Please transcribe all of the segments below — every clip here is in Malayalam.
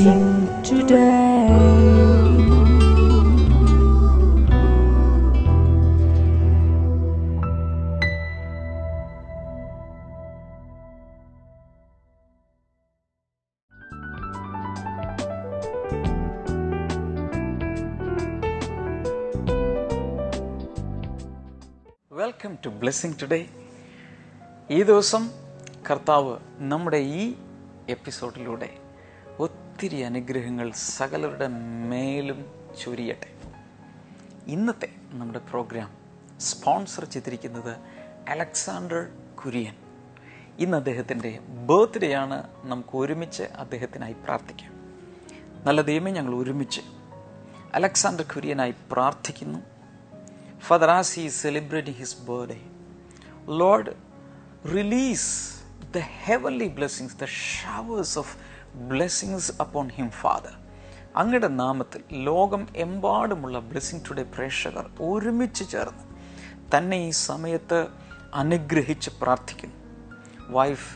sing today. Welcome to blessing today ഈ ദിവസം കർത്താവ് നമ്മുടെ ഈ എപ്പിസോഡിലൂടെ ഒത്തിരി അനുഗ്രഹങ്ങൾ സകലരുടെ മേലും ചൊരിയട്ടെ ഇന്നത്തെ നമ്മുടെ പ്രോഗ്രാം സ്പോൺസർ ചെയ്തിരിക്കുന്നത് അലക്സാണ്ടർ കുര്യൻ ഇന്ന് അദ്ദേഹത്തിൻ്റെ ബർത്ത്ഡേ ആണ് നമുക്ക് ഒരുമിച്ച് അദ്ദേഹത്തിനായി പ്രാർത്ഥിക്കാം നല്ല ദൈവമേ ഞങ്ങൾ ഒരുമിച്ച് അലക്സാണ്ടർ കുര്യനായി പ്രാർത്ഥിക്കുന്നു Father as he celebrating his birthday Lord release the heavenly blessings the showers of blessings upon him Father അങ്ങയുടെ നാമത്തിൽ ലോകം എമ്പാടുമുള്ള ബ്ലെസ്സിങ് ടുഡേ പ്രേക്ഷകർ ഒരുമിച്ച് ചേർന്ന് തന്നെ ഈ സമയത്ത് അനുഗ്രഹിച്ച് പ്രാർത്ഥിക്കുന്നു വൈഫ്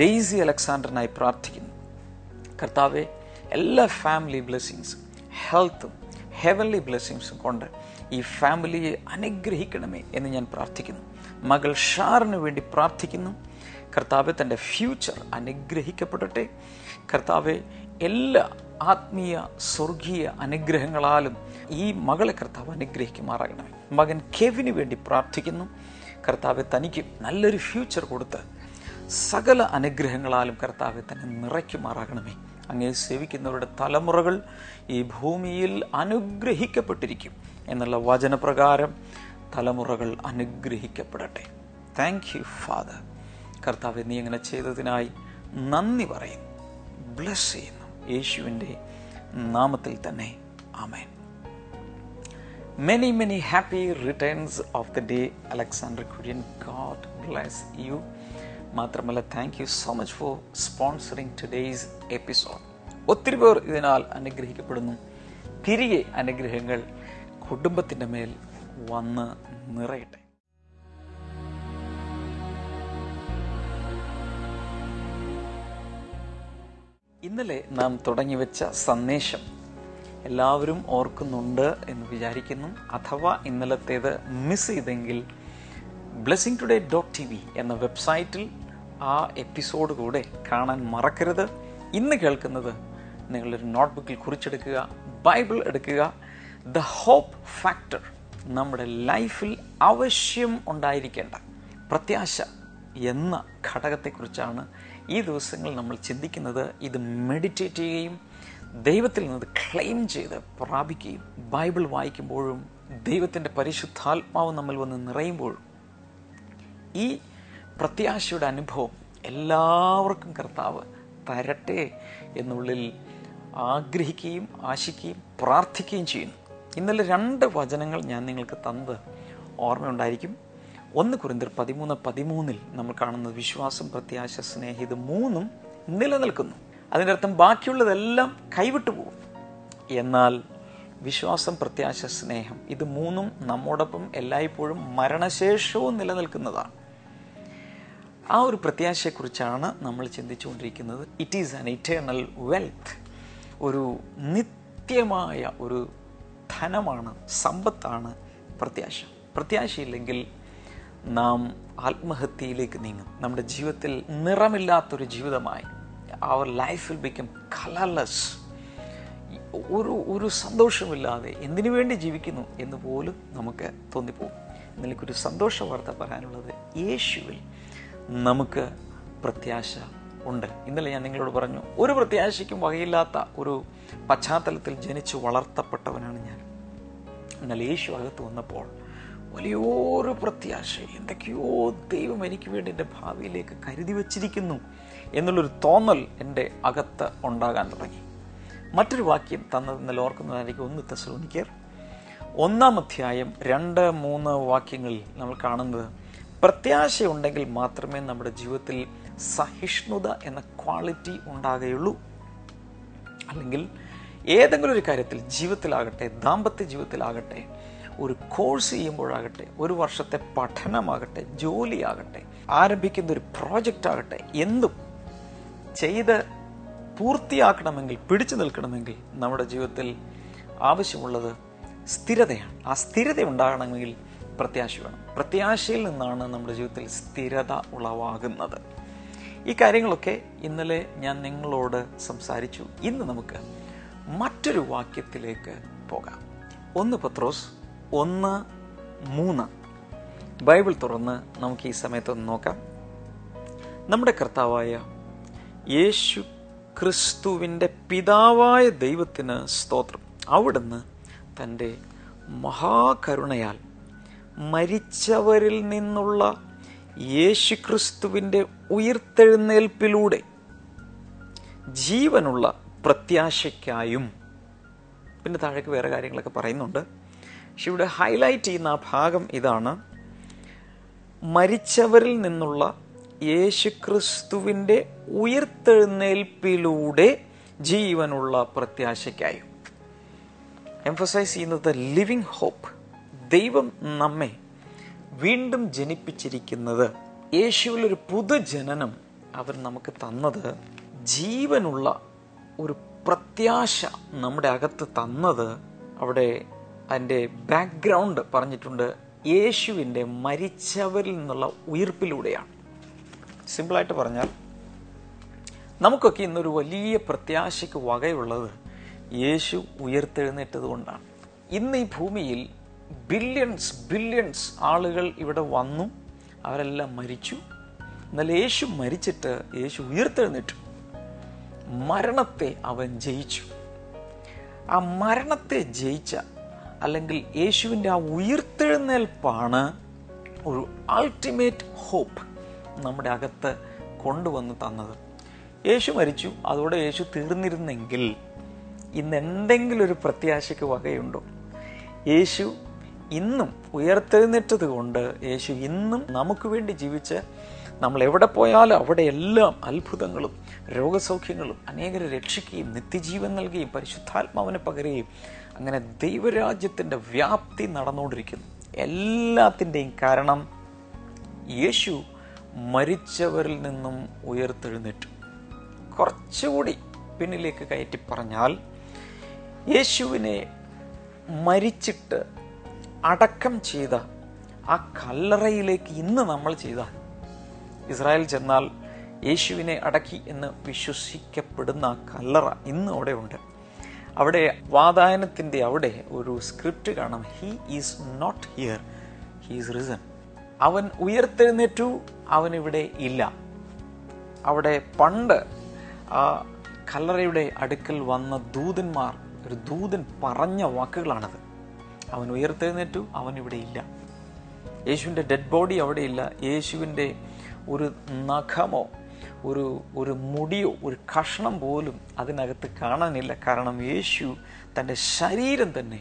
ഡെയ്സി അലക്സാണ്ടറിനായി പ്രാർത്ഥിക്കുന്നു കർത്താവെ എല്ലാ ഫാമിലി ബ്ലെസ്സിങ്സും ഹെൽത്തും ഹെവൻലി ബ്ലെസ്സിങ്സും കൊണ്ട് ഈ ഫാമിലിയെ അനുഗ്രഹിക്കണമേ എന്ന് ഞാൻ പ്രാർത്ഥിക്കുന്നു മകൾ ഷാറിന് വേണ്ടി പ്രാർത്ഥിക്കുന്നു കർത്താവ് തൻ്റെ ഫ്യൂച്ചർ അനുഗ്രഹിക്കപ്പെടട്ടെ കർത്താവെ എല്ലാ ആത്മീയ സ്വർഗീയ അനുഗ്രഹങ്ങളാലും ഈ മകളെ കർത്താവ് അനുഗ്രഹിക്കുമാറാകണമേ മകൻ കെവിന് വേണ്ടി പ്രാർത്ഥിക്കുന്നു കർത്താവെ തനിക്ക് നല്ലൊരു ഫ്യൂച്ചർ കൊടുത്ത് സകല അനുഗ്രഹങ്ങളാലും കർത്താവെ തന്നെ നിറയ്ക്കുമാറാകണമേ അങ്ങേ സേവിക്കുന്നവരുടെ തലമുറകൾ ഈ ഭൂമിയിൽ അനുഗ്രഹിക്കപ്പെട്ടിരിക്കും എന്നുള്ള വചനപ്രകാരം തലമുറകൾ അനുഗ്രഹിക്കപ്പെടട്ടെ താങ്ക് യു ഫാദർ കർത്താവ് നീ അങ്ങനെ ചെയ്തതിനായി നന്ദി പറയുന്നു ബ്ലസ് ചെയ്യുന്നു യേശുവിൻ്റെ നാമത്തിൽ തന്നെ ആമേൻ many many happy returns of the day Alexander Kurian God bless you മാത്രമല്ല thank you so much for sponsoring today's episode ഒത്തിരി പേർ ഇതിനാൽ അനുഗ്രഹിക്കപ്പെടുന്നു തിരികെ അനുഗ്രഹങ്ങൾ കുടുംബത്തിൻ്റെ മേൽ വന്ന് നിറയട്ടെ ഇന്നലെ നാം തുടങ്ങി വെച്ച സന്ദേശം എല്ലാവരും ഓർക്കുന്നുണ്ട് എന്ന് വിചാരിക്കുന്നു അഥവാ ഇന്നലത്തേത് മിസ് ചെയ്തെങ്കിൽ blessing today dot T V എന്ന വെബ്സൈറ്റിൽ ആ എപ്പിസോഡ് കൂടെ കാണാൻ മറക്കരുത് ഇന്ന് കേൾക്കുന്നത് നിങ്ങളൊരു നോട്ട്ബുക്കിൽ കുറിച്ചെടുക്കുക ബൈബിൾ എടുക്കുക ദ ഹോപ്പ് ഫാക്ടർ നമ്മുടെ ലൈഫിൽ ആവശ്യം ഉണ്ടായിരിക്കേണ്ട പ്രത്യാശ എന്ന ഘടകത്തെക്കുറിച്ചാണ് ഈ ദിവസങ്ങളിൽ നമ്മൾ ചിന്തിക്കുന്നത് ഇത് മെഡിറ്റേറ്റ് ചെയ്യുകയും ദൈവത്തിൽ നിന്ന് ക്ലെയിം ചെയ്ത് പ്രാപിക്കുകയും ബൈബിൾ വായിക്കുമ്പോഴും ദൈവത്തിൻ്റെ പരിശുദ്ധാത്മാവ് നമ്മൾ വന്ന് നിറയുമ്പോൾ ഈ പ്രത്യാശയുടെ അനുഭവം എല്ലാവർക്കും കർത്താവ് തരട്ടെ എന്നുള്ളിൽ ആഗ്രഹിക്കുകയും ആശിക്കുകയും പ്രാർത്ഥിക്കുകയും ചെയ്യുന്നു ഇന്നലെ രണ്ട് വചനങ്ങൾ ഞാൻ നിങ്ങൾക്ക് തന്നത് ഓർമ്മയുണ്ടായിരിക്കും ഒന്ന് കുറിന്തർ പതിമൂന്ന് പതിമൂന്നിൽ നമ്മൾ കാണുന്നത് വിശ്വാസം പ്രത്യാശ സ്നേഹിത മൂന്നും നിലനിൽക്കുന്നു അതിൻ്റെ അർത്ഥം ബാക്കിയുള്ളതെല്ലാം കൈവിട്ടു പോകും എന്നാൽ വിശ്വാസം പ്രത്യാശ സ്നേഹം ഇത് മൂന്നും നമ്മോടൊപ്പം എല്ലായ്പ്പോഴും മരണശേഷവും നിലനിൽക്കുന്നതാണ് ആ ഒരു പ്രത്യാശയെക്കുറിച്ചാണ് നമ്മൾ ചിന്തിച്ചുകൊണ്ടിരിക്കുന്നത് it is an eternal wealth ഒരു നിത്യമായ ഒരു ധനമാണ് സമ്പത്താണ് പ്രത്യാശ പ്രത്യാശയില്ലെങ്കിൽ നാം ആത്മഹത്യയിലേക്ക് നീങ്ങും നമ്മുടെ ജീവിതത്തിൽ നിറമില്ലാത്തൊരു ജീവിതമായി അവർ ലൈഫ് വിൽ ബിക്കം കലർലെസ് ഒരു ഒരു സന്തോഷമില്ലാതെ എന്തിനു വേണ്ടി ജീവിക്കുന്നു എന്ന് പോലും നമുക്ക് തോന്നിപ്പോകും നിനക്കൊരു സന്തോഷ വാർത്ത പറയാനുള്ളത് യേശുവിൽ നമുക്ക് പ്രത്യാശ ഉണ്ട് ഇന്നലെ ഞാൻ നിങ്ങളോട് പറഞ്ഞു ഒരു പ്രത്യാശയ്ക്കും വകയില്ലാത്ത ഒരു പശ്ചാത്തലത്തിൽ ജനിച്ചു വളർത്തപ്പെട്ടവനാണ് ഞാൻ എന്നാൽ യേശു അകത്ത് വന്നപ്പോൾ വലിയൊരു പ്രത്യാശ എന്തൊക്കെയോ ദൈവം എനിക്ക് വേണ്ടി എൻ്റെ ഭാവിയിലേക്ക് കരുതി വച്ചിരിക്കുന്നു എന്നുള്ളൊരു തോന്നൽ എൻ്റെ അകത്ത് ഉണ്ടാകാൻ തുടങ്ങി മറ്റൊരു വാക്യം തന്നത് ഇന്നലെ ഓർക്കുന്നതായിരിക്കും ഒന്ന് തെസലോനിക്കർ ഒന്നാം അധ്യായം രണ്ട് മൂന്ന് വാക്യങ്ങളിൽ നമ്മൾ കാണുന്നത് പ്രത്യാശയുണ്ടെങ്കിൽ മാത്രമേ നമ്മുടെ ജീവിതത്തിൽ സഹിഷ്ണുത എന്ന ക്വാളിറ്റി ഉണ്ടാകുകയുള്ളൂ അല്ലെങ്കിൽ ഏതെങ്കിലും ഒരു കാര്യത്തിൽ ജീവിതത്തിലാകട്ടെ ദാമ്പത്യ ജീവിതത്തിലാകട്ടെ ഒരു കോഴ്സ് ചെയ്യുമ്പോഴാകട്ടെ ഒരു വർഷത്തെ പഠനമാകട്ടെ ജോലിയാകട്ടെ ആരംഭിക്കുന്ന ഒരു പ്രോജക്റ്റ് ആകട്ടെ എന്തും ചെയ്ത് പൂർത്തിയാക്കണമെങ്കിൽ പിടിച്ചു നിൽക്കണമെങ്കിൽ നമ്മുടെ ജീവിതത്തിൽ ആവശ്യമുള്ളത് സ്ഥിരതയാണ് ആ സ്ഥിരത ഉണ്ടാകണമെങ്കിൽ പ്രത്യാശ വേണം പ്രത്യാശയിൽ നിന്നാണ് നമ്മുടെ ജീവിതത്തിൽ സ്ഥിരത ഉളവാകുന്നത് ഈ കാര്യങ്ങളൊക്കെ ഇന്നലെ ഞാൻ നിങ്ങളോട് സംസാരിച്ചു ഇന്ന് നമുക്ക് മറ്റൊരു വാക്യത്തിലേക്ക് പോകാം ഒന്ന് പത്രോസ് ഒന്ന് മൂന്ന് ബൈബിൾ തുറന്ന് നമുക്ക് ഈ സമയത്തൊന്ന് നോക്കാം നമ്മുടെ കർത്താവായ യേശു ക്രിസ്തുവിൻ്റെ പിതാവായ ദൈവത്തിന് സ്തോത്രം അവിടുന്ന് തൻ്റെ മഹാകരുണയാൽ മരിച്ചവരിൽ നിന്നുള്ള ക്രിസ്തുവിൻ്റെ ഉയർത്തെഴുന്നേൽപ്പിലൂടെ ജീവനുള്ള പ്രത്യാശയ്ക്കായും പിന്നെ താഴേക്ക് വേറെ കാര്യങ്ങളൊക്കെ പറയുന്നുണ്ട് പക്ഷെ ഇവിടെ ഹൈലൈറ്റ് ചെയ്യുന്ന ആ ഭാഗം ഇതാണ് മരിച്ചവരിൽ നിന്നുള്ള യേശുക്രിസ്തുവിൻ്റെ ഉയർത്തെഴുന്നേൽപ്പിലൂടെ ജീവനുള്ള പ്രത്യാശയ്ക്കായി എംഫസൈസ് ചെയ്യുന്നത് ലിവിങ് ഹോപ്പ് ദൈവം നമ്മെ വീണ്ടും ജനിപ്പിച്ചിരിക്കുന്നത് യേശുവിലൊരു പുതുജനനം അവർ നമുക്ക് തന്നത് ജീവനുള്ള ഒരു പ്രത്യാശ നമ്മുടെ അകത്ത് തന്നത് അവിടെ അതിൻ്റെ ബാക്ക്ഗ്രൗണ്ട് പറഞ്ഞിട്ടുണ്ട് യേശുവിൻ്റെ മരിച്ചവരിൽ നിന്നുള്ള ഉയർപ്പിലൂടെയാണ് സിമ്പിളായിട്ട് പറഞ്ഞാൽ നമുക്കൊക്കെ ഇന്നൊരു വലിയ പ്രത്യാശയ്ക്ക് വകയുള്ളത് യേശു ഉയർത്തെഴുന്നേറ്റത് കൊണ്ടാണ് ഇന്ന് ഈ ഭൂമിയിൽ ബില്യൺസ് ബില്യൺസ് ആളുകൾ ഇവിടെ വന്നു അവരെല്ലാം മരിച്ചു എന്നാൽ യേശു മരിച്ചിട്ട് യേശു ഉയർത്തെഴുന്നേറ്റു മരണത്തെ അവൻ ജയിച്ചു ആ മരണത്തെ ജയിച്ച അല്ലെങ്കിൽ യേശുവിൻ്റെ ആ ഉയർത്തെഴുന്നേൽപ്പാണ് ഒരു അൾട്ടിമേറ്റ് ഹോപ്പ് നമ്മുടെ അകത്ത് കൊണ്ടുവന്ന് തന്നത് യേശു മരിച്ചു അതോടെ യേശു തീർന്നിരുന്നെങ്കിൽ ഇന്ന് എന്തെങ്കിലും ഒരു പ്രത്യാശയ്ക്ക് വകയുണ്ടോ യേശു ഇന്നും ഉയർത്തെഴുന്നേറ്റത് കൊണ്ട് യേശു ഇന്നും നമുക്ക് വേണ്ടി ജീവിച്ച് നമ്മൾ എവിടെ പോയാലും അവിടെ എല്ലാം അത്ഭുതങ്ങളും രോഗസൗഖ്യങ്ങളും അനേകരെ രക്ഷിക്കുകയും നിത്യജീവൻ നൽകുകയും പരിശുദ്ധാത്മാവിനെ പകരുകയും അങ്ങനെ ദൈവരാജ്യത്തിൻ്റെ വ്യാപ്തി നടന്നുകൊണ്ടിരിക്കുന്നു എല്ലാത്തിൻ്റെയും കാരണം യേശു മരിച്ചവരിൽ നിന്നും ഉയർത്തെഴുന്നേറ്റു കുറച്ചുകൂടി പിന്നിലേക്ക് കയറ്റി പറഞ്ഞാൽ യേശുവിനെ മരിച്ചിട്ട് അടക്കം ചെയ്ത ആ കല്ലറയിലേക്ക് ഇന്ന് നമ്മൾ ചെയ്ത ഇസ്രായേൽ ചെന്നാൽ യേശുവിനെ അടക്കി എന്ന് വിശ്വസിക്കപ്പെടുന്ന കല്ലറ ഇന്ന് ഉണ്ട് അവിടെ വാതായനത്തിൻ്റെ അവിടെ ഒരു സ്ക്രിപ്റ്റ് കാണാം he is not here he's risen അവൻ ഉയർത്തെഴുന്നേറ്റു അവൻ ഇവിടെ ഇല്ല അവിടെ പണ്ട് ആ കല്ലറയുടെ അടുക്കൽ വന്ന ദൂതന്മാർ ഒരു ദൂതൻ പറഞ്ഞ വാക്കുകളാണത് അവൻ ഉയർത്തെഴുന്നേറ്റു അവൻ ഇവിടെ ഇല്ല യേശുവിൻ്റെ ഡെഡ് ബോഡി അവിടെ ഇല്ല യേശുവിൻ്റെ ഒരു നഖമോ ഒരു ഒരു മുടിയോ ഒരു കഷ്ണം പോലും അതിനകത്ത് കാണാനില്ല കാരണം യേശു തൻ്റെ ശരീരം തന്നെ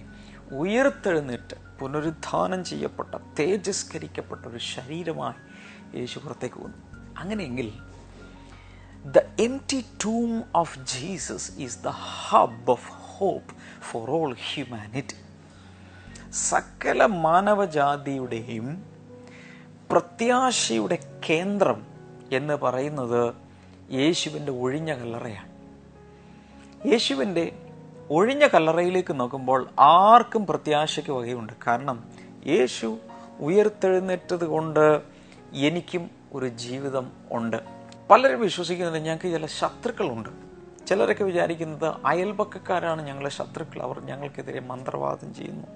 ഉയർത്തെഴുന്നേറ്റ് പുനരുദ്ധാനം ചെയ്യപ്പെട്ട തേജസ്കരിക്കപ്പെട്ട ഒരു ശരീരമായി യേശു പുറത്തേക്ക് വന്നു അങ്ങനെയെങ്കിൽ the empty tomb of Jesus is the hub of hope for all humanity സകല മാനവജാതിയുടെയും പ്രത്യാശയുടെ കേന്ദ്രം എന്ന് പറയുന്നത് യേശുവിൻ്റെ ഒഴിഞ്ഞ കല്ലറയാണ് യേശുവിൻ്റെ ഒഴിഞ്ഞ കല്ലറയിലേക്ക് നോക്കുമ്പോൾ ആർക്കും പ്രത്യാശയ്ക്ക് വകയുണ്ട് കാരണം യേശു ഉയർത്തെഴുന്നേറ്റത് കൊണ്ട് എനിക്കും ഒരു ജീവിതം ഉണ്ട് പലരും വിശ്വസിക്കുന്നുണ്ട് ഞങ്ങൾക്ക് ചില ശത്രുക്കളുണ്ട് ചിലരൊക്കെ വിചാരിക്കുന്നത് അയൽപക്കക്കാരാണ് ഞങ്ങളെ ശത്രുക്കൾ അവർ ഞങ്ങൾക്കെതിരെ മന്ത്രവാദം ചെയ്യുന്നു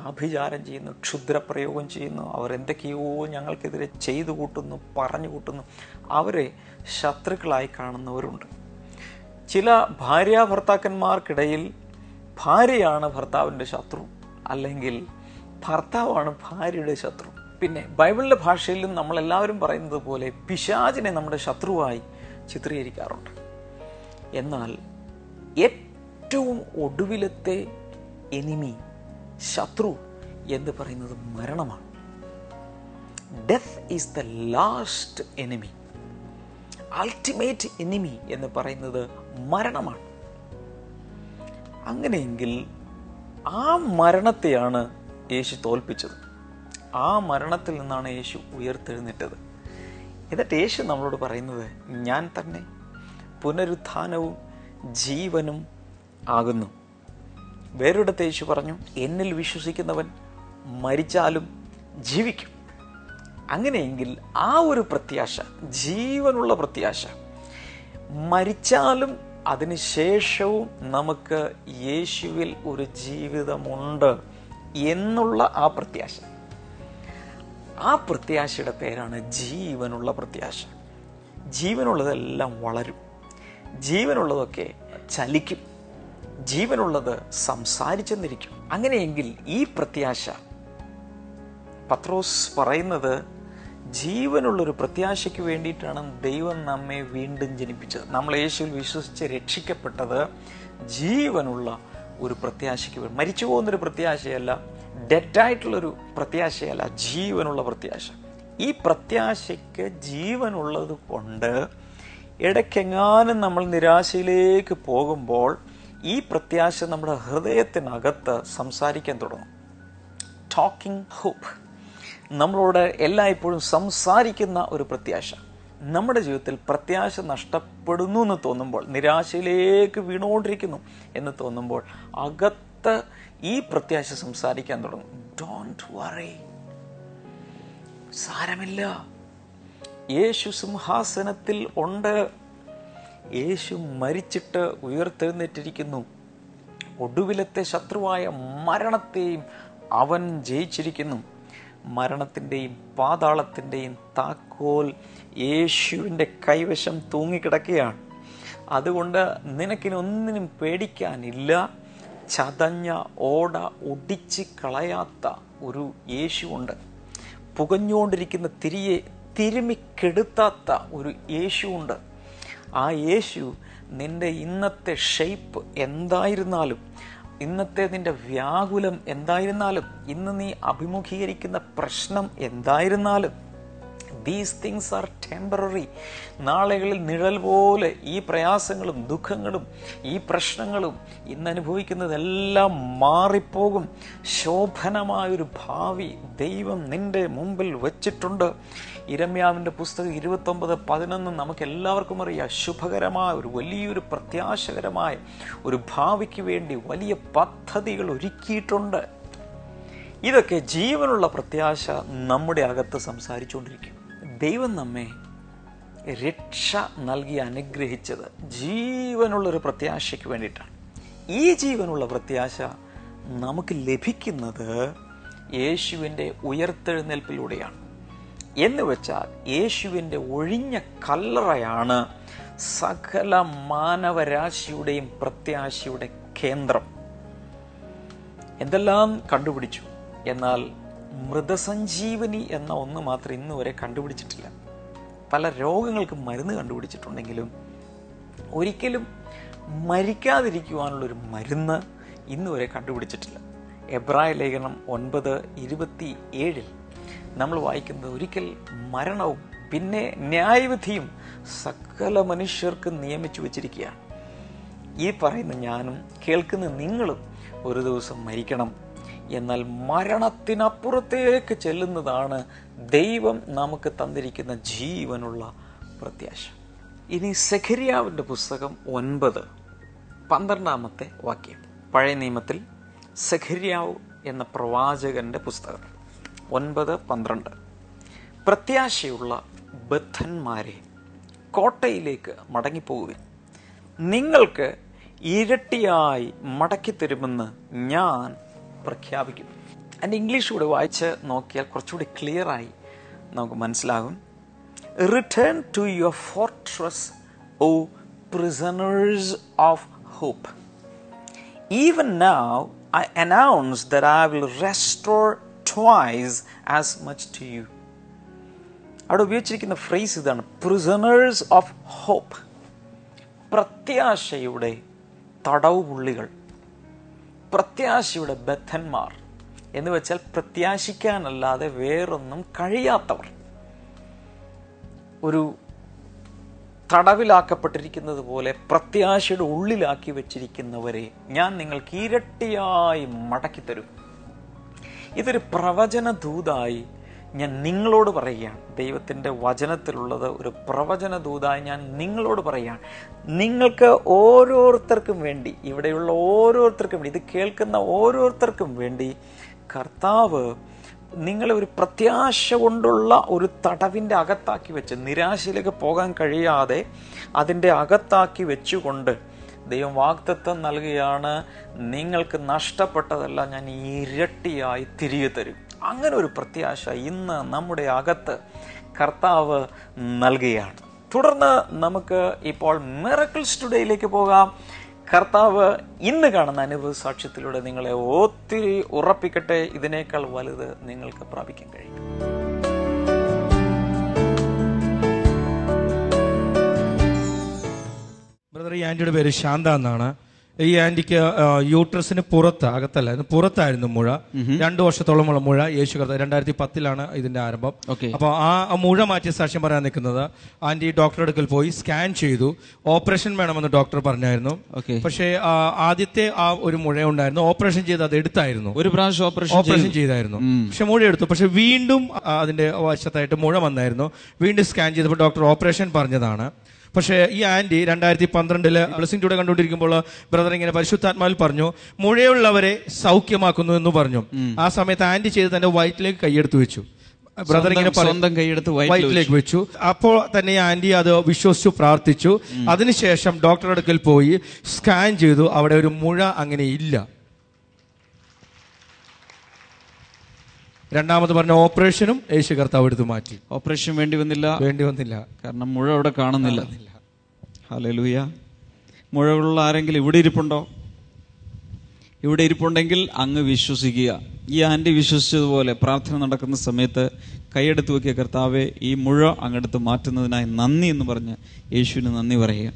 ആഭിചാരം ചെയ്യുന്നു ക്ഷുദ്രപ്രയോഗം ചെയ്യുന്നു അവരെന്തൊക്കെയോ ഞങ്ങൾക്കെതിരെ ചെയ്തു കൂട്ടുന്നു പറഞ്ഞു കൂട്ടുന്നു അവരെ ശത്രുക്കളായി കാണുന്നവരുണ്ട് ചില ഭാര്യ ഭർത്താക്കന്മാർക്കിടയിൽ ഭാര്യയാണ് ഭർത്താവിൻ്റെ ശത്രു അല്ലെങ്കിൽ ഭർത്താവാണ് ഭാര്യയുടെ ശത്രു പിന്നെ ബൈബിളിൻ്റെ ഭാഷയിലും നമ്മളെല്ലാവരും പറയുന്നത് പോലെ പിശാചിനെ നമ്മുടെ ശത്രുവായി ചിത്രീകരിക്കാറുണ്ട് എന്നാൽ ഏറ്റവും ഒടുവിലത്തെ എനിമി ശത്രു എന്ന് പറയുന്നത് മരണമാണ് death is the last enemy ultimate enemy എന്ന് പറയുന്നത് മരണമാണ് അങ്ങനെയെങ്കിൽ ആ മരണത്തെയാണ് യേശു തോൽപ്പിച്ചത് ആ മരണത്തിൽ നിന്നാണ് യേശു ഉയർത്തെഴുന്നേറ്റത് എന്നിട്ട് യേശു നമ്മളോട് പറയുന്നത് ഞാൻ തന്നെ പുനരുത്ഥാനവും ജീവനും ആകുന്നു വേറൊരിടത്ത് യേശു പറഞ്ഞു എന്നിൽ വിശ്വസിക്കുന്നവൻ മരിച്ചാലും ജീവിക്കും അങ്ങനെയെങ്കിൽ ആ ഒരു പ്രത്യാശ ജീവനുള്ള പ്രത്യാശ മരിച്ചാലും ശേഷവും നമുക്ക് യേശുവിൽ ഒരു ജീവിതമുണ്ട് എന്നുള്ള ആ പ്രത്യാശ ആ പ്രത്യാശയുടെ പേരാണ് ജീവനുള്ള പ്രത്യാശ ജീവനുള്ളതെല്ലാം വളരും ജീവനുള്ളതൊക്കെ ചലിക്കും ജീവനുള്ളത് സംസാരിച്ചെന്നിരിക്കും അങ്ങനെയെങ്കിൽ ഈ പ്രത്യാശ പത്രോസ് പറയുന്നത് ജീവനുള്ളൊരു പ്രത്യാശയ്ക്ക് വേണ്ടിയിട്ടാണ് ദൈവം നമ്മെ വീണ്ടും ജനിപ്പിച്ചത് നമ്മൾ യേശുവിൽ വിശ്വസിച്ച് രക്ഷിക്കപ്പെട്ടത് ജീവനുള്ള ഒരു പ്രത്യാശയ്ക്ക് വേണ്ടി മരിച്ചു പോകുന്നൊരു പ്രത്യാശയല്ല ഡെറ്റായിട്ടുള്ളൊരു പ്രത്യാശയല്ല ജീവനുള്ള പ്രത്യാശ ഈ പ്രത്യാശയ്ക്ക് ജീവനുള്ളത് കൊണ്ട് ഇടയ്ക്കെങ്ങാനും നമ്മൾ നിരാശയിലേക്ക് പോകുമ്പോൾ ഈ പ്രത്യാശ നമ്മുടെ ഹൃദയത്തിനകത്ത് സംസാരിക്കാൻ തുടങ്ങും ടോക്കിംഗ് ഹോപ്പ് നമ്മളോട് എല്ലായ്പ്പോഴും സംസാരിക്കുന്ന ഒരു പ്രത്യാശ നമ്മുടെ ജീവിതത്തിൽ പ്രത്യാശ നഷ്ടപ്പെടുന്നു എന്ന് തോന്നുമ്പോൾ നിരാശയിലേക്ക് വീണുകൊണ്ടിരിക്കുന്നു എന്ന് തോന്നുമ്പോൾ അകത്ത് ഈ പ്രത്യാശ സംസാരിക്കാൻ തുടങ്ങും ഡോണ്ട് വറി സാരമില്ല യേശു സിംഹാസനത്തിൽ ഉണ്ട് യേശു മരിച്ചിട്ട് ഉയർത്തെഴുന്നേറ്റിരിക്കുന്നു ഒടുവിലത്തെ ശത്രുവായ മരണത്തെയും അവൻ ജയിച്ചിരിക്കുന്നു മരണത്തിൻ്റെയും പാതാളത്തിൻ്റെയും താക്കോൽ യേശുവിൻ്റെ കൈവശം തൂങ്ങിക്കിടക്കുകയാണ് അതുകൊണ്ട് നിനക്കിനൊന്നിനും പേടിക്കാനില്ല ചതഞ്ഞ ഓട ഒടിച്ച് കളയാത്ത ഒരു യേശുവുണ്ട് പുകഞ്ഞുകൊണ്ടിരിക്കുന്ന തിരിയെ തിരുമിക്കെടുത്താത്ത ഒരു യേശുവുണ്ട് ആ യേശു നിന്റെ ഇന്നത്തെ ഷെയ്പ്പ് എന്തായിരുന്നാലും ഇന്നത്തെ നിന്റെ വ്യാകുലം എന്തായിരുന്നാലും ഇന്ന് നീ അഭിമുഖീകരിക്കുന്ന പ്രശ്നം എന്തായിരുന്നാലും ദീസ് തിങ്സ് ആർ ടെമ്പററി നാളുകളിൽ നിഴൽ പോലെ ഈ പ്രയാസങ്ങളും ദുഃഖങ്ങളും ഈ പ്രശ്നങ്ങളും ഇന്ന് അനുഭവിക്കുന്നതെല്ലാം മാറിപ്പോകും ശോഭനമായൊരു ഭാവി ദൈവം നിന്റെ മുമ്പിൽ വച്ചിട്ടുണ്ട് ഇരമ്യാവിൻ്റെ പുസ്തകം ഇരുപത്തൊമ്പത് പതിനൊന്ന് നമുക്ക് എല്ലാവർക്കും അറിയാം ശുഭകരമായ ഒരു വലിയൊരു പ്രത്യാശകരമായ ഒരു ഭാവിക്ക് വേണ്ടി വലിയ പദ്ധതികൾ ഒരുക്കിയിട്ടുണ്ട് ഇതൊക്കെ ജീവനുള്ള പ്രത്യാശ നമ്മുടെ അകത്ത് സംസാരിച്ചുകൊണ്ടിരിക്കും ദൈവം നമ്മെ രക്ഷ നൽകി അനുഗ്രഹിച്ചത് ജീവനുള്ളൊരു പ്രത്യാശയ്ക്ക് വേണ്ടിയിട്ടാണ് ഈ ജീവനുള്ള പ്രത്യാശ നമുക്ക് ലഭിക്കുന്നത് യേശുവിൻ്റെ ഉയർത്തെഴുന്നേൽപ്പിലൂടെയാണ് എന്ന് വെച്ചാൽ യേശുവിൻ്റെ ഒഴിഞ്ഞ കല്ലറയാണ് സകല മാനവരാശിയുടെയും പ്രത്യാശയുടെ കേന്ദ്രം എന്തെല്ലാം കണ്ടുപിടിച്ചു എന്നാൽ മൃതസഞ്ജീവനി എന്ന ഒന്ന് മാത്രം ഇന്ന് വരെ കണ്ടുപിടിച്ചിട്ടില്ല പല രോഗങ്ങൾക്ക് മരുന്ന് കണ്ടുപിടിച്ചിട്ടുണ്ടെങ്കിലും ഒരിക്കലും മരിക്കാതിരിക്കുവാനുള്ളൊരു മരുന്ന് ഇന്ന് വരെ കണ്ടുപിടിച്ചിട്ടില്ല എബ്രായ ലേഖനം ഒൻപത് ഇരുപത്തി ഏഴിൽ നമ്മൾ വായിക്കുന്നത് ഒരിക്കൽ മരണവും പിന്നെ ന്യായവിധിയും സകല മനുഷ്യർക്ക് നിയമിച്ചു വച്ചിരിക്കുകയാണ് ഈ പറയുന്ന ഞാനും കേൾക്കുന്ന നിങ്ങളും ഒരു ദിവസം മരിക്കണം എന്നാൽ മരണത്തിനപ്പുറത്തേക്ക് ചെല്ലുന്നതാണ് ദൈവം നമുക്ക് തന്നിരിക്കുന്ന ജീവനുള്ള പ്രത്യാശ ഇനി സെഖരിയാവിൻ്റെ പുസ്തകം ഒൻപത് പന്ത്രണ്ടാമത്തെ വാക്യം പഴയ നിയമത്തിൽ സെഖരിയാവ് എന്ന പ്രവാചകന്റെ പുസ്തകം ഒൻപത് പന്ത്രണ്ട് പ്രത്യാശയുള്ള ബദ്ധന്മാരെ കോട്ടയിലേക്ക് മടങ്ങിപ്പോകുക നിങ്ങൾക്ക് ഇരട്ടിയായി മടക്കി തരുമെന്ന് ഞാൻ പ്രഖ്യാപിക്കും എൻ്റെ ഇംഗ്ലീഷ് കൂടെ വായിച്ച് നോക്കിയാൽ കുറച്ചുകൂടി ക്ലിയറായി നമുക്ക് മനസ്സിലാകും return to your fortress O prisoners of hope even now I announce that I will restore twice as much to you അവിടെ ഉപയോഗിച്ചിരിക്കുന്ന ഫ്രേസ് ഇതാണ് പ്രിസണേഴ്സ് ഓഫ് ഹോപ്പ് പ്രത്യാശയുടെ തടവുപുള്ളികൾ പ്രത്യാശയുടെ ബദ്ധന്മാർ എന്ന് വെച്ചാൽ പ്രത്യാശിക്കാനല്ലാതെ വേറൊന്നും കഴിയാത്തവർ ഒരു തടവിലാക്കപ്പെട്ടിരിക്കുന്നത് പോലെ പ്രത്യാശയുടെ ഉള്ളിലാക്കി വെച്ചിരിക്കുന്നവരെ ഞാൻ നിങ്ങൾക്ക് ഇരട്ടിയായി മടക്കിത്തരും ഇതൊരു പ്രവചന ദൂതായി ഞാൻ നിങ്ങളോട് പറയുകയാണ് ദൈവത്തിൻ്റെ വചനത്തിലുള്ളത് ഒരു പ്രവചന ദൂതായി ഞാൻ നിങ്ങളോട് പറയുകയാണ് നിങ്ങൾക്ക് ഓരോരുത്തർക്കും വേണ്ടി ഇവിടെയുള്ള ഓരോരുത്തർക്കും വേണ്ടി ഇത് കേൾക്കുന്ന ഓരോരുത്തർക്കും വേണ്ടി കർത്താവ് നിങ്ങളെ ഒരു പ്രത്യാശ കൊണ്ടുള്ള ഒരു തടവിൻ്റെ അകത്താക്കി വെച്ച് നിരാശയിലേക്ക് പോകാൻ കഴിയാതെ അതിൻ്റെ അകത്താക്കി വെച്ചുകൊണ്ട് ദൈവം വാക്തത്വം നൽകുകയാണ് നിങ്ങൾക്ക് നഷ്ടപ്പെട്ടതെല്ലാം ഞാൻ ഇരട്ടിയായി തിരികെ തരും അങ്ങനെ ഒരു പ്രത്യാശ ഇന്ന് നമ്മുടെ അകത്ത് കർത്താവ് നൽകുകയാണ് തുടർന്ന് നമുക്ക് ഇപ്പോൾ മിറക്കിൾസ് ടുഡേയിലേക്ക് പോകാം കർത്താവ് ഇന്ന് കാണുന്ന അനുഭവ സാക്ഷ്യത്തിലൂടെ നിങ്ങളെ ഒത്തിരി ഉറപ്പിക്കട്ടെ ഇതിനേക്കാൾ വലുത് നിങ്ങൾക്ക് പ്രാപിക്കാൻ കഴിയും ബ്രദർ ഈ ആൻറ്റിയുടെ പേര് ശാന്ത എന്നാണ് ഈ ആൻറ്റിക്ക് യൂട്രസിന് പുറത്ത് അകത്തല്ല പുറത്തായിരുന്നു മുഴ രണ്ടു വർഷത്തോളമുള്ള മുഴ യേശു കർത്ത രണ്ടായിരത്തി പത്തിലാണ് ഇതിന്റെ ആരംഭം അപ്പോൾ ആ മുഴ മാറ്റി സാക്ഷ്യം പറയാൻ നിൽക്കുന്നത് ആന്റി ഡോക്ടറെ അടുക്കൽ പോയി സ്കാൻ ചെയ്തു ഓപ്പറേഷൻ വേണമെന്ന് ഡോക്ടർ പറഞ്ഞായിരുന്നു പക്ഷേ ആദ്യത്തെ ആ ഒരു മുഴ ഉണ്ടായിരുന്നു ഓപ്പറേഷൻ ചെയ്ത് അത് എടുത്തായിരുന്നു ഒരു പ്രാവശ്യം ഓപ്പറേഷൻ ഓപ്പറേഷൻ ചെയ്തായിരുന്നു പക്ഷെ മുഴ എടുത്തു പക്ഷെ വീണ്ടും അതിന്റെ വശത്തായിട്ട് മുഴ വന്നായിരുന്നു വീണ്ടും സ്കാൻ ചെയ്തപ്പോൾ ഡോക്ടർ ഓപ്പറേഷൻ പറഞ്ഞതാണ് പക്ഷേ ഈ ആൻറ്റി രണ്ടായിരത്തി പന്ത്രണ്ടിൽ ബ്ലസ്സിംഗ് ടൂടെ കണ്ടുകൊണ്ടിരിക്കുമ്പോൾ ബ്രദർ ഇങ്ങനെ പരിശുദ്ധാത്മാവിൽ പറഞ്ഞു മുഴയുള്ളവരെ സൗഖ്യമാക്കുന്നു എന്ന് പറഞ്ഞു ആ സമയത്ത് ആൻറ്റി ചെയ്ത് തന്റെ വയറ്റിലേക്ക് കൈയെടുത്ത് വെച്ചു ബ്രദർ ഇങ്ങനെ സ്വന്തം കൈയെടുത്ത് വയറ്റിലേക്ക് വെച്ചു അപ്പോൾ തന്നെ ആന്റി അത് വിശ്വസിച്ചു പ്രാർത്ഥിച്ചു അതിനുശേഷം ഡോക്ടറുടെ അടുക്കൽ പോയി സ്കാൻ ചെയ്തു അവിടെ ഒരു മുഴ അങ്ങനെ ഇല്ല രണ്ടാമത് പറഞ്ഞ ഓപ്പറേഷനും യേശു കർത്താവ് എടുത്തു മാറ്റി ഓപ്പറേഷൻ വേണ്ടി വന്നില്ല വേണ്ടി വന്നില്ല കാരണം മുഴ അവിടെ കാണുന്നില്ല ലൂയ മുഴകളുള്ള ആരെങ്കിലും ഇവിടെ ഇരിപ്പുണ്ടോ ഇവിടെ ഇരിപ്പുണ്ടെങ്കിൽ അങ്ങ് വിശ്വസിക്കുക ഈ ആൻറ്റി വിശ്വസിച്ചതുപോലെ പ്രാർത്ഥന നടക്കുന്ന സമയത്ത് കൈയെടുത്ത് വെക്കിയ കർത്താവെ ഈ മുഴ അങ്ങെടുത്ത് മാറ്റുന്നതിനായി നന്ദി എന്ന് പറഞ്ഞ് യേശുവിന് നന്ദി പറയുക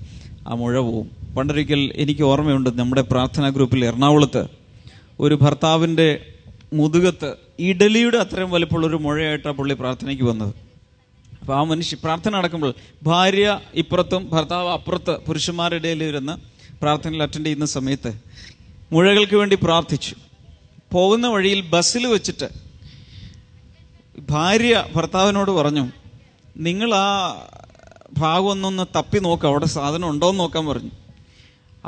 ആ മുഴ പോവും പണ്ടൊരിക്കൽ എനിക്ക് ഓർമ്മയുണ്ട് നമ്മുടെ പ്രാർത്ഥനാ ഗ്രൂപ്പിൽ എറണാകുളത്ത് ഒരു ഭർത്താവിൻ്റെ മുതുകത്ത് ഇഡലിയുടെ അത്രയും വലിപ്പമുള്ളൊരു മുഴയായിട്ടാണ് പുള്ളി പ്രാർത്ഥനയ്ക്ക് വന്നത് അപ്പോൾ ആ മനുഷ്യ പ്രാർത്ഥന നടക്കുമ്പോൾ ഭാര്യ ഇപ്പുറത്തും ഭർത്താവ് അപ്പുറത്ത് പുരുഷന്മാരുടെ ഇരുന്ന് പ്രാർത്ഥനയിൽ അറ്റൻഡ് ചെയ്യുന്ന സമയത്ത് മുഴകൾക്ക് വേണ്ടി പ്രാർത്ഥിച്ചു പോകുന്ന വഴിയിൽ ബസ്സിൽ വെച്ചിട്ട് ഭാര്യ ഭർത്താവിനോട് പറഞ്ഞു നിങ്ങൾ ആ ഭാഗം ഒന്നൊന്ന് തപ്പി നോക്കുക അവിടെ സാധനം ഉണ്ടോ എന്ന് നോക്കാൻ പറഞ്ഞു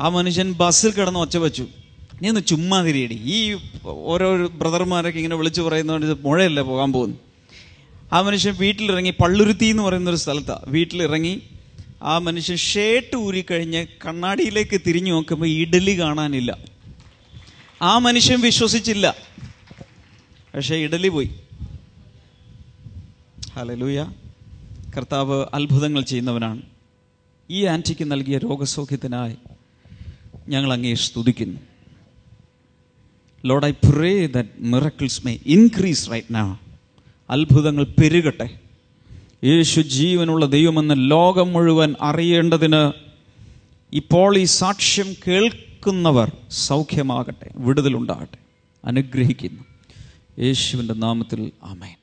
ആ മനുഷ്യൻ ബസ്സിൽ കിടന്ന് ഒച്ച വെച്ചു നീ ഒന്ന് ചുമ്മാതിരിയടി ഈ ഓരോ ബ്രദർമാരൊക്കെ ഇങ്ങനെ വിളിച്ചു പറയുന്നതുകൊണ്ട് മുഴയല്ല പോകാൻ പോകുന്നു ആ മനുഷ്യൻ വീട്ടിലിറങ്ങി പള്ളുരുത്തി എന്ന് പറയുന്ന ഒരു സ്ഥലത്താണ് വീട്ടിലിറങ്ങി ആ മനുഷ്യൻ ഷേട്ട് ഊരിക്കഴിഞ്ഞ് കണ്ണാടിയിലേക്ക് തിരിഞ്ഞു നോക്കുമ്പോൾ ഇഡലി കാണാനില്ല ആ മനുഷ്യൻ വിശ്വസിച്ചില്ല പക്ഷേ ഇഡലി പോയി ഹലലൂയ കർത്താവ് അത്ഭുതങ്ങൾ ചെയ്യുന്നവനാണ് ഈ ആൻറ്റിക്ക് നൽകിയ രോഗസൗഖ്യത്തിനായി ഞങ്ങൾ അങ്ങേ സ്തുതിക്കുന്നു Lord I pray that miracles may increase right നാ അത്ഭുതങ്ങൾ പെരുകട്ടെ യേശു ജീവനുള്ള ദൈവമെന്ന് ലോകം മുഴുവൻ അറിയേണ്ടതിന് ഇപ്പോൾ ഈ സാക്ഷ്യം കേൾക്കുന്നവർ സൗഖ്യമാകട്ടെ വിടുതലുണ്ടാകട്ടെ അനുഗ്രഹിക്കുന്നു യേശുവിൻ്റെ നാമത്തിൽ ആമേൻ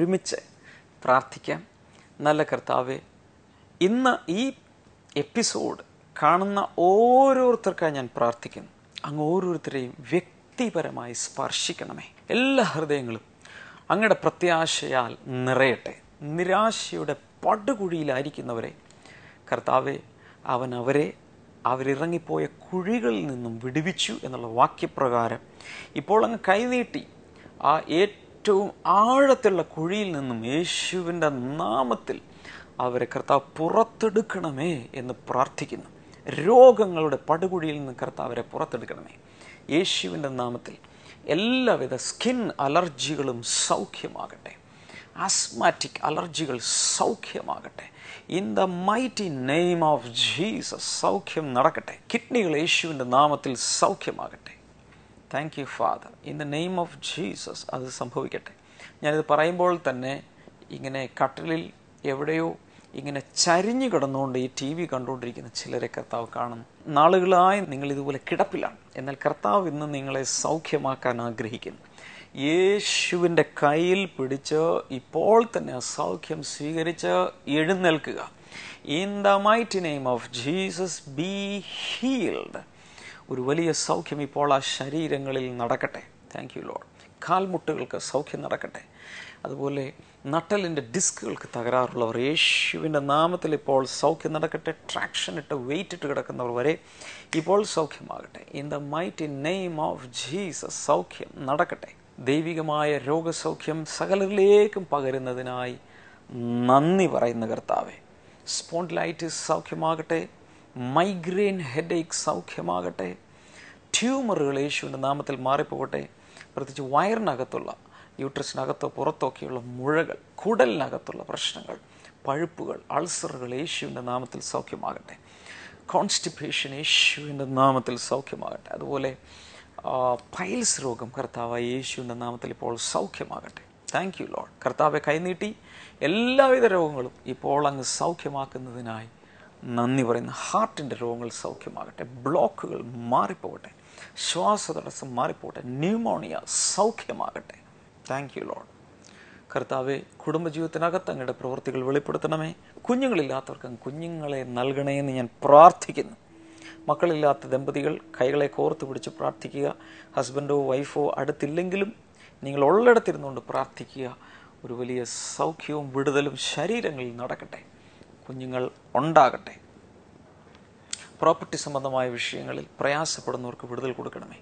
ഒരുമിച്ച് പ്രാർത്ഥിക്കാം നല്ല കർത്താവ് ഇന്ന് ഈ എപ്പിസോഡ് കാണുന്ന ഓരോരുത്തർക്കായി ഞാൻ പ്രാർത്ഥിക്കുന്നു അങ്ങ് ഓരോരുത്തരെയും വ്യക്തിപരമായി സ്പർശിക്കണമേ എല്ലാ ഹൃദയങ്ങളും അങ്ങയുടെ പ്രത്യാശയാൽ നിറയട്ടെ നിരാശയുടെ പടുകുഴിയിലായിരിക്കുന്നവരെ കർത്താവെ അവൻ അവരെ അവരിറങ്ങിപ്പോയ കുഴികളിൽ നിന്നും വിടുവിച്ചു എന്നുള്ള വാക്യപ്രകാരം ഇപ്പോൾ അങ്ങ് കൈനീട്ടി ആ ഏറ്റവും ഏറ്റവും ആഴത്തുള്ള കുഴിയിൽ നിന്നും യേശുവിൻ്റെ നാമത്തിൽ അവരെ കർത്താവ് പുറത്തെടുക്കണമേ എന്ന് പ്രാർത്ഥിക്കുന്നു രോഗങ്ങളുടെ പടുകുഴിയിൽ നിന്ന് കർത്താവ് അവരെ പുറത്തെടുക്കണമേ യേശുവിൻ്റെ നാമത്തിൽ എല്ലാവിധ സ്കിൻ അലർജികളും സൗഖ്യമാകട്ടെ ആസ്മാറ്റിക് അലർജികൾ സൗഖ്യമാകട്ടെ in the mighty name of Jesus സൗഖ്യം നടക്കട്ടെ കിഡ്നികൾ യേശുവിൻ്റെ നാമത്തിൽ സൗഖ്യമാകട്ടെ thank you father in the name of Jesus അത് സംഭവിക്കട്ടെ ഞാനിത് പറയുമ്പോൾ തന്നെ ഇങ്ങനെ കട്ടിലിൽ എവിടെയോ ഇങ്ങനെ ചരിഞ്ഞു കിടന്നുകൊണ്ട് ഈ ടി വി കണ്ടുകൊണ്ടിരിക്കുന്ന ചിലരെ കർത്താവ് കാണുന്നു നാളുകളായി നിങ്ങൾ ഇതുപോലെ കിടപ്പിലാണ് എന്നാൽ കർത്താവ് ഇന്ന് നിങ്ങളെ സൗഖ്യമാക്കാൻ ആഗ്രഹിക്കുന്നു യേശുവിൻ്റെ കയ്യിൽ പിടിച്ച് ഇപ്പോൾ തന്നെ സൗഖ്യം സ്വീകരിച്ച് എഴുന്നേൽക്കുക in the might name of Jesus be healed ഒരു വലിയ സൗഖ്യം ഇപ്പോൾ ആ ശരീരങ്ങളിൽ നടക്കട്ടെ താങ്ക് യു ലോഡ് കാൽമുട്ടുകൾക്ക് സൗഖ്യം നടക്കട്ടെ അതുപോലെ നട്ടലിൻ്റെ ഡിസ്കുകൾക്ക് തകരാറുള്ളവർ യേശുവിൻ്റെ നാമത്തിൽ ഇപ്പോൾ സൗഖ്യം നടക്കട്ടെ ട്രാക്ഷൻ ഇട്ട് വെയിറ്റ് ഇട്ട് കിടക്കുന്നവർ വരെ ഇപ്പോൾ സൗഖ്യമാകട്ടെ in the might in name of Jesus സൗഖ്യം നടക്കട്ടെ ദൈവികമായ രോഗസൗഖ്യം സകലരിലേക്കും പകരുന്നതിനായി നന്ദി പറയുന്ന കർത്താവെ സ്പോണ്ടിലൈറ്റിസ് സൗഖ്യമാകട്ടെ മൈഗ്രെയിൻ ഹെഡേക്ക് സൗഖ്യമാകട്ടെ ട്യൂമറുകൾ യേശുവിൻ്റെ നാമത്തിൽ മാറിപ്പോകട്ടെ പ്രത്യേകിച്ച് വയറിനകത്തുള്ള യൂട്രസിനകത്തോ പുറത്തൊക്കെയുള്ള മുഴകൾ കുടലിനകത്തുള്ള പ്രശ്നങ്ങൾ പഴുപ്പുകൾ അൾസറുകൾ യേശുവിൻ്റെ നാമത്തിൽ സൗഖ്യമാകട്ടെ കോൺസ്റ്റിപ്പേഷൻ യേശുവിൻ്റെ നാമത്തിൽ സൗഖ്യമാകട്ടെ അതുപോലെ പൈൽസ് രോഗം കർത്താവ് യേശുവിൻ്റെ നാമത്തിൽ ഇപ്പോൾ സൗഖ്യമാകട്ടെ താങ്ക് യു ലോഡ് കർത്താവെ കൈനീട്ടി എല്ലാവിധ രോഗങ്ങളും ഇപ്പോൾ അങ്ങ് സൗഖ്യമാക്കുന്നതിനായി നന്ദി പറയുന്ന ഹാർട്ടിൻ്റെ രോഗങ്ങൾ സൗഖ്യമാകട്ടെ ബ്ലോക്കുകൾ മാറിപ്പോകട്ടെ തടസ്സം മാറിപ്പോകട്ടെ ന്യൂമോണിയ സൗഖ്യമാകട്ടെ താങ്ക് യു ലോഡ് കർത്താവെ കുടുംബജീവിതത്തിനകത്ത് അങ്ങയുടെ പ്രവൃത്തികൾ വെളിപ്പെടുത്തണമേ കുഞ്ഞുങ്ങളില്ലാത്തവർക്കും കുഞ്ഞുങ്ങളെ നൽകണേ എന്ന് ഞാൻ പ്രാർത്ഥിക്കുന്നു മക്കളില്ലാത്ത ദമ്പതികൾ കൈകളെ കോർത്ത് പിടിച്ച് പ്രാർത്ഥിക്കുക ഹസ്ബൻഡോ വൈഫോ അടുത്തില്ലെങ്കിലും നിങ്ങൾ ഉള്ളിടത്തിരുന്നുകൊണ്ട് പ്രാർത്ഥിക്കുക ഒരു വലിയ സൗഖ്യവും വിടുതലും ശരീരങ്ങളിൽ നടക്കട്ടെ കുഞ്ഞുങ്ങൾ ഉണ്ടാകട്ടെ പ്രോപ്പർട്ടി സംബന്ധമായ വിഷയങ്ങളിൽ പ്രയാസപ്പെടുന്നവർക്ക് വിടുതൽ കൊടുക്കണമേ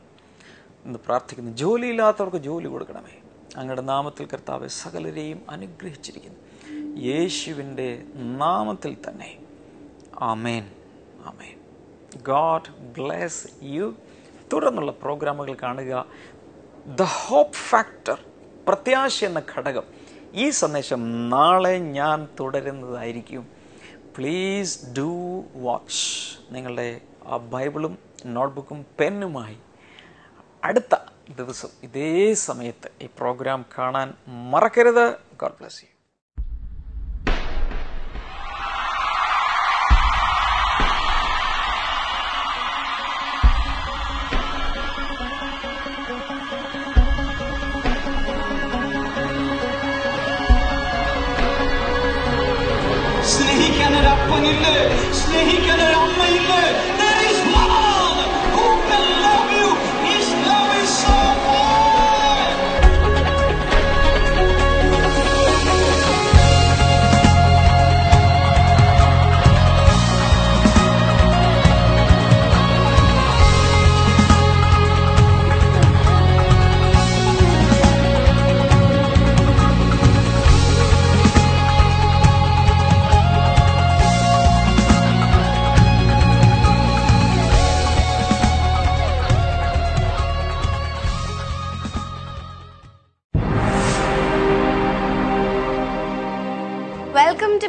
ഇന്ന് പ്രാർത്ഥിക്കുന്നു ജോലിയില്ലാത്തവർക്ക് ജോലി കൊടുക്കണമേ അങ്ങയുടെ നാമത്തിൽ കർത്താവ് സകലരെയും അനുഗ്രഹിച്ചിരിക്കുന്നു യേശുവിൻ്റെ നാമത്തിൽ തന്നെ ആമേൻ ആമേൻ ഗാഡ് ബ്ലെസ് യു തുടർന്നുള്ള പ്രോഗ്രാമുകൾ കാണുക ദ ഹോപ്പ് ഫാക്ടർ പ്രത്യാശ എന്ന ഘടകം ഈ സന്ദേശം നാളെ ഞാൻ തുടരുന്നതായിരിക്കും പ്ലീസ് ഡു വാച്ച് നിങ്ങളുടെ ആ ബൈബിളും നോട്ട്ബുക്കും പെന്നുമായി അടുത്ത ദിവസം ഇതേ സമയത്ത് ഈ പ്രോഗ്രാം കാണാൻ മറക്കരുത് ഗോഡ് ബ്ലസ് യു அண்ணன் இல்லை ஸ்நேகிக்கதர் அம்மை இல்லை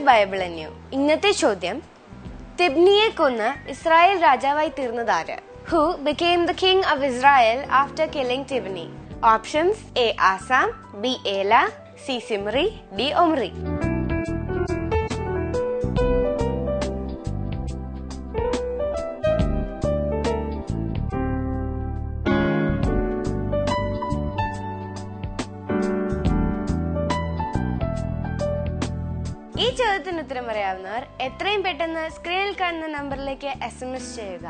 ബൈബിൾ തന്നെയോ ഇന്നത്തെ ചോദ്യം തിബ്നിയെ കൊന്ന് ഇസ്രായേൽ രാജാവായി തീർന്നതാര് who became the king of Israel after killing Tibni options A Asa B Elah C Zimri D Omri ചോദ്യത്തിന് ഉത്തരം പറയാവുന്നവർ എത്രയും പെട്ടെന്ന് സ്ക്രീനിൽ കാണുന്ന നമ്പറിലേക്ക് എസ് എം എസ് ചെയ്യുക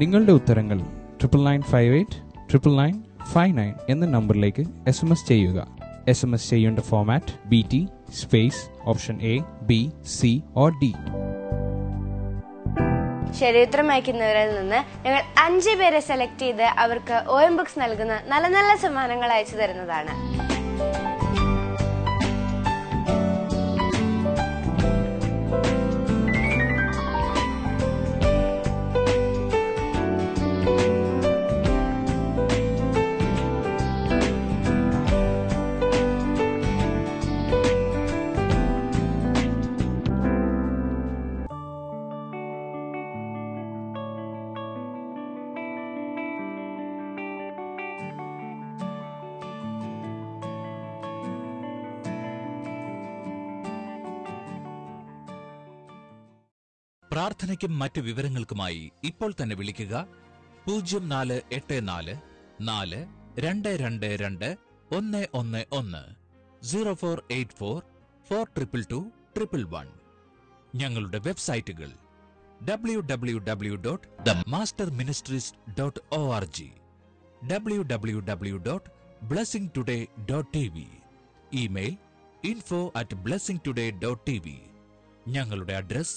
നിങ്ങളുടെ ഉത്തരങ്ങൾ triple nine five eight triple nine five nine എന്ന നമ്പറിലേക്ക് എസ് എം എസ് ചെയ്യുക എസ് എം എസ് ചെയ്യേണ്ട format B T space option A B C or D ശരിയുത്തരം അയക്കുന്നവരിൽ നിന്ന് ഞങ്ങൾ അഞ്ചു പേരെ സെലക്ട് ചെയ്ത് അവർക്ക് എം ബുക്സ് നൽകുന്ന നല്ല നല്ല സമ്മാനങ്ങൾ അയച്ചു തരുന്നതാണ് പ്രാർത്ഥനയ്ക്കും മറ്റ് വിവരങ്ങൾക്കുമായി ഇപ്പോൾ തന്നെ വിളിക്കുക പൂജ്യം നാല് എട്ട് നാല് നാല് രണ്ട് രണ്ട് രണ്ട് ഒന്ന് ഒന്ന് ഒന്ന് zero four eight four four triple two triple one ഞങ്ങളുടെ വെബ്സൈറ്റുകൾ W W W dot the master ministries dot O R G W W W dot blessing today dot T V email info at blessing today dot T V ഞങ്ങളുടെ address